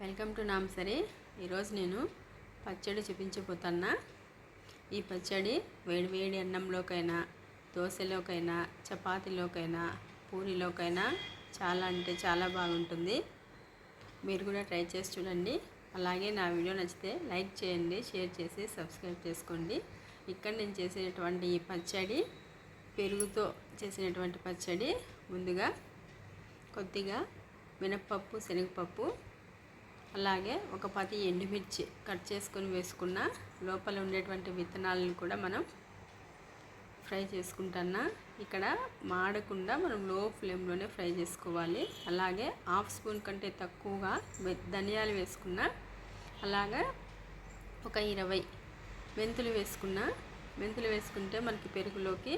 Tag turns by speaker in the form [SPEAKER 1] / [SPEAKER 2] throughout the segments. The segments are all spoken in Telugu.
[SPEAKER 1] Welcome to నామ్సరీ. ఈరోజు నేను పచ్చడి చూపించబోతున్నా. ఈ పచ్చడి వేడి వేడి అన్నంలోకైనా దోశలోకైనా చపాతీలోకైనా పూరిలోకైనా చాలా అంటే చాలా బాగుంటుంది. మీరు కూడా ట్రై చేసి చూడండి. అలాగే నా వీడియో నచ్చితే లైక్ చేయండి షేర్ చేసి సబ్స్క్రైబ్ చేసుకోండి. ఇక్కడ నేను చేసినటువంటి ఈ పచ్చడి పెరుగుతో చేసినటువంటి పచ్చడి ముందుగా కొద్దిగా మినప్పప్పు శనగపప్పు అలాగే ఒక పది ఎండుమిర్చి కట్ చేసుకొని వేసుకున్న లోపల ఉండేటువంటి విత్తనాలను కూడా మనం ఫ్రై చేసుకుంటున్నా. ఇక్కడ మాడకుండా మనం లో ఫ్లేమ్లోనే ఫ్రై చేసుకోవాలి. అలాగే హాఫ్ స్పూన్ కంటే తక్కువగా ధనియాలు వేసుకున్న అలాగా ఒక ఇరవై మెంతులు వేసుకున్న మెంతులు వేసుకుంటే మనకి పెరుగులోకి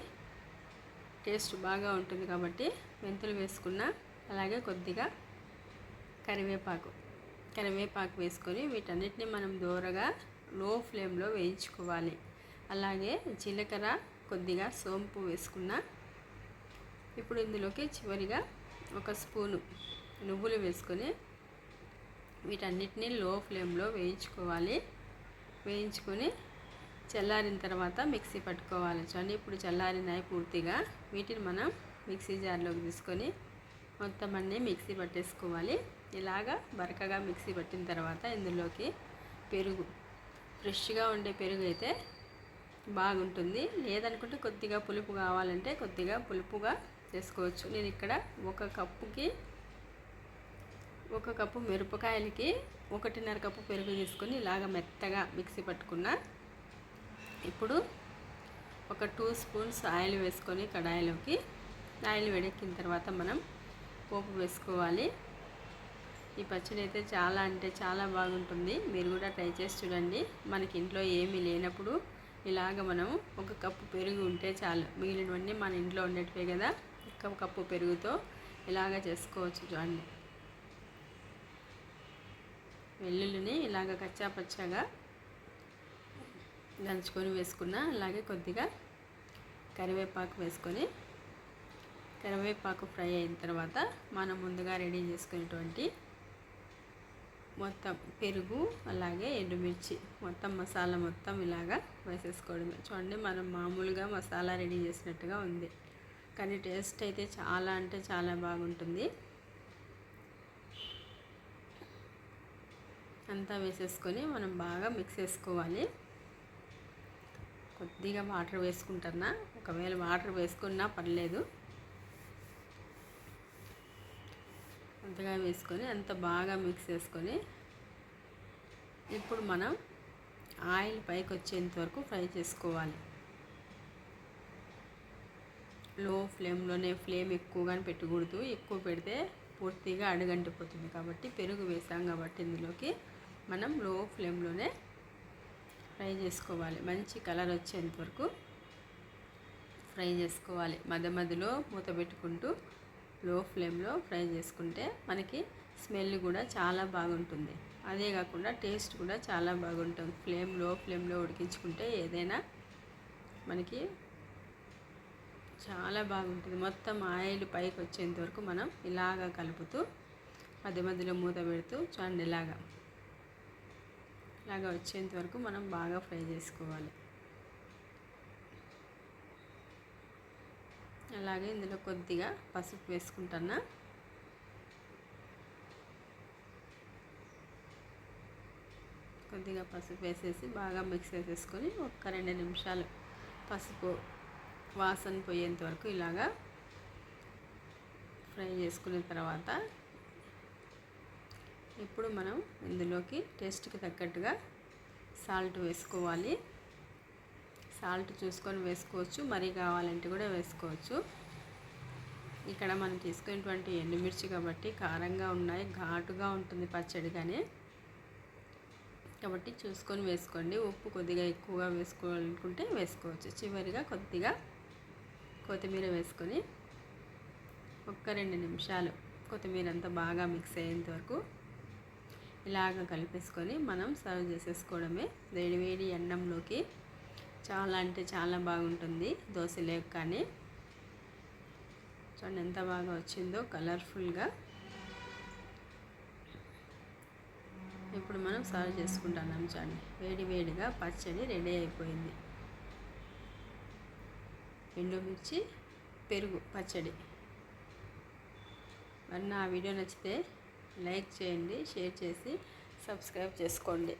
[SPEAKER 1] టేస్ట్ బాగా ఉంటుంది కాబట్టి మెంతులు వేసుకున్న అలాగే కొద్దిగా కరివేపాకు. కరివేపాకు వేసుకొని వీటన్నిటిని మనం దూరగా లో ఫ్లేమ్లో వేయించుకోవాలి. అలాగే జీలకర్ర కొద్దిగా సోంపు వేసుకున్న ఇప్పుడు ఇందులోకి చివరిగా ఒక స్పూను నువ్వులు వేసుకొని వీటన్నిటిని లో ఫ్లేమ్లో వేయించుకోవాలి. వేయించుకొని చల్లారిన తర్వాత మిక్సీ పట్టుకోవాలి. చూడండి ఇప్పుడు చల్లారినాయి పూర్తిగా వీటిని మనం మిక్సీ జార్లోకి తీసుకొని మొత్తం అన్నీ మిక్సీ పట్టేసుకోవాలి. ఇలాగా బరకగా మిక్సీ పట్టిన తర్వాత ఇందులోకి పెరుగు. ఫ్రెష్గా ఉండే పెరుగు అయితే బాగుంటుంది. లేదనుకుంటే కొద్దిగా పులుపు కావాలంటే కొద్దిగా పులుపుగా చేసుకోవచ్చు. నేను ఇక్కడ ఒక కప్పుకి ఒక కప్పు మిరపకాయలకి ఒకటిన్నర కప్పు పెరుగు తీసుకొని ఇలాగ మెత్తగా మిక్సీ పట్టుకున్నా ఇప్పుడు ఒక టూ స్పూన్స్ ఆయిల్ వేసుకొని కడాయిలోకి ఆయిల్ వేడెక్కిన తర్వాత మనం పోపు వేసుకోవాలి. ఈ పచ్చడి అయితే చాలా అంటే చాలా బాగుంటుంది. మీరు కూడా ట్రై చేసి చూడండి. మనకి ఇంట్లో ఏమీ లేనప్పుడు ఇలాగ మనం ఒక కప్పు పెరుగు ఉంటే చాలు. మిగిలినవన్నీ మన ఇంట్లో ఉండేటివే కదా. ఒక కప్పు పెరుగుతో ఇలాగ చేసుకోవచ్చు చూడండి. వెల్లుల్లిని ఇలాగ కచ్చా పచ్చాగా దంచుకొని వేసుకున్న అలాగే కొద్దిగా కరివేపాకు వేసుకొని కరివేపాకు ఫ్రై అయిన తర్వాత మనం ముందుగా రెడీ చేసుకునేటువంటి మొత్తం పెరుగు అలాగే ఎండుమిర్చి. మొత్తం మసాలా మొత్తం ఇలాగా వేసేసుకోవడమే. చూడండి మనం మామూలుగా మసాలా రెడీ చేసినట్టుగా ఉంది. కానీ టేస్ట్ అయితే చాలా అంటే చాలా బాగుంటుంది. అంతా వేసేసుకొని మనం బాగా మిక్స్ చేసుకోవాలి. కొద్దిగా వాటర్ వేసుకుంటున్నా. ఒకవేళ వాటర్ వేసుకున్నా పర్లేదు. అంతగా వేసుకొని అంత బాగా మిక్స్ చేసుకొని ఇప్పుడు మనం ఆయిల్ పైకి వచ్చేంత వరకు ఫ్రై చేసుకోవాలి. లో ఫ్లేమ్లోనే ఫ్లేమ్ ఎక్కువగానే పెట్టకూడదు. ఎక్కువ పెడితే పూర్తిగా అడుగంటిపోతుంది కాబట్టి పెరుగు వేసాం కాబట్టి ఇందులోకి మనం లో ఫ్లేమ్లోనే ఫ్రై చేసుకోవాలి. మంచి కలర్ వచ్చేంత వరకు ఫ్రై చేసుకోవాలి. మధ్య మధ్యలో మూత పెట్టుకుంటూ లో ఫ్లేమ్లో ఫ్రై చేసుకుంటే మనకి స్మెల్ కూడా చాలా బాగుంటుంది. అదే కాకుండా టేస్ట్ కూడా చాలా బాగుంటుంది. ఫ్లేమ్లో ఫ్లేమ్లో ఉడికించుకుంటే ఏదైనా మనకి చాలా బాగుంటుంది. మొత్తం ఆయిల్ పైకి వచ్చేంత వరకు మనం ఇలాగా కలుపుతూ మధ్య మధ్యలో మూత పెడుతూ చూడండి ఇలాగా. ఇలాగా వచ్చేంత వరకు మనం బాగా ఫ్రై చేసుకోవాలి. అలాగే ఇందులో కొద్దిగా పసుపు వేసుకుంటున్నా. కొద్దిగా పసుపు వేసేసి బాగా మిక్స్ చేసేసుకొని ఒక్క రెండు నిమిషాలు పసుపు వాసన పోయేంత వరకు ఇలాగా ఫ్రై చేసుకున్న తర్వాత ఇప్పుడు మనం ఇందులోకి టేస్ట్కి తగ్గట్టుగా సాల్ట్ వేసుకోవాలి. సాల్ట్ చూసుకొని వేసుకోవచ్చు మరీ కావాలంటే కూడా వేసుకోవచ్చు. ఇక్కడ మనం తీసుకునేటువంటి ఎండుమిర్చి కాబట్టి కారంగా ఉన్నాయి ఘాటుగా ఉంటుంది పచ్చడి కానీ కాబట్టి చూసుకొని వేసుకోండి. ఉప్పు కొద్దిగా ఎక్కువగా వేసుకోవాలనుకుంటే వేసుకోవచ్చు. చివరిగా కొద్దిగా కొత్తిమీర వేసుకొని ఒక్క రెండు నిమిషాలు కొత్తిమీర అంతా బాగా మిక్స్ అయ్యేంత వరకు ఇలాగ కలిపేసుకొని మనం సర్వ్ చేసేసుకోవడమే. వేడివేడి అన్నంలోకి చాలా అంటే చాలా బాగుంటుంది దోశ లేక కానీ. చూడండి ఎంత బాగా వచ్చిందో కలర్ఫుల్గా. ఇప్పుడు మనం సర్వ్ చేసుకుంటున్నాం చూడండి. వేడి వేడిగా పచ్చడి రెడీ అయిపోయింది. ఎండుమిర్చి పెరుగు పచ్చడి. మరి నా వీడియో నచ్చితే లైక్ చేయండి షేర్ చేసి సబ్స్క్రైబ్ చేసుకోండి.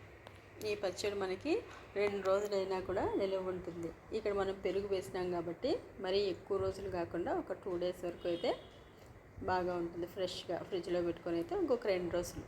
[SPEAKER 1] ఈ పచ్చడి మనకి రెండు రోజులైనా కూడా నిలువ ఉంటుంది. ఇక్కడ మనం పెరుగు వేసినాం కాబట్టి మరీ ఎక్కువ రోజులు కాకుండా ఒక టూ డేస్ వరకు అయితే బాగా ఉంటుంది. ఫ్రెష్గా ఫ్రిడ్జ్లో పెట్టుకొని అయితే ఇంకొక రెండు రోజులు.